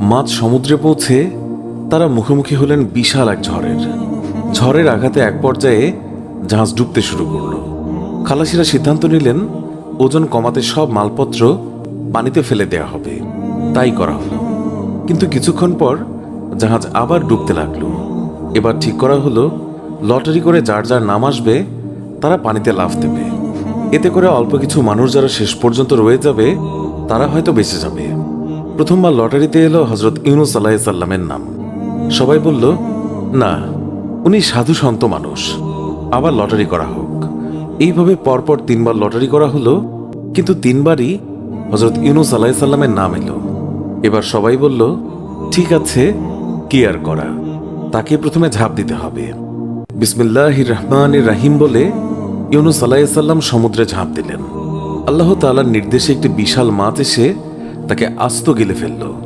মাঝ সমুদ্রে পৌঁছে তারা মুখোমুখি হলেন বিশাল এক ঝড়ের। ঝড়ের আঘাতে এক পর্যায়ে জাহাজ ডুবতে শুরু করল। খালাসিরা সিদ্ধান্ত নিলেন, ওজন কমাতে সব মালপত্র পানিতে ফেলে দেয়া হবে। তাই করা হলো। কিন্তু কিছুক্ষণ পর জাহাজ আবার ডুবতে লাগল। এবার ঠিক করা হলো, লটারি করে যার যার নাম আসবে, তারা পানিতে লাফ দেবে। এতে করে অল্প কিছু মানুষ যারা শেষ পর্যন্ত রয়ে যাবে, তারা হয়তো বেঁচে যাবে। প্রথমবার লটারিতে এলো হজরত ইউনুস আলাহ সাল্লামের নাম। সবাই বলল, না, উনি সাধু সন্ত মানুষ। আবার লটারি করা হোক। এইভাবে পরপর তিনবার লটারি করা হলো, কিন্তু তিনবারই হজরত ইউনুস আলাহ সাল্লামের নাম এলো। এবার সবাই বলল, ঠিক আছে, কি আর করা? তাকে প্রথমে ঝাঁপ দিতে হবে। বিসমিল্লাহ রহমান রাহিম বলে ইউনুস আলাইসাল্লাম সমুদ্রে ঝাঁপ দিলেন। আল্লাহ তাআলার নির্দেশে একটি বিশাল মাছ এসে তাকে আস্ত গিলে ফেলল।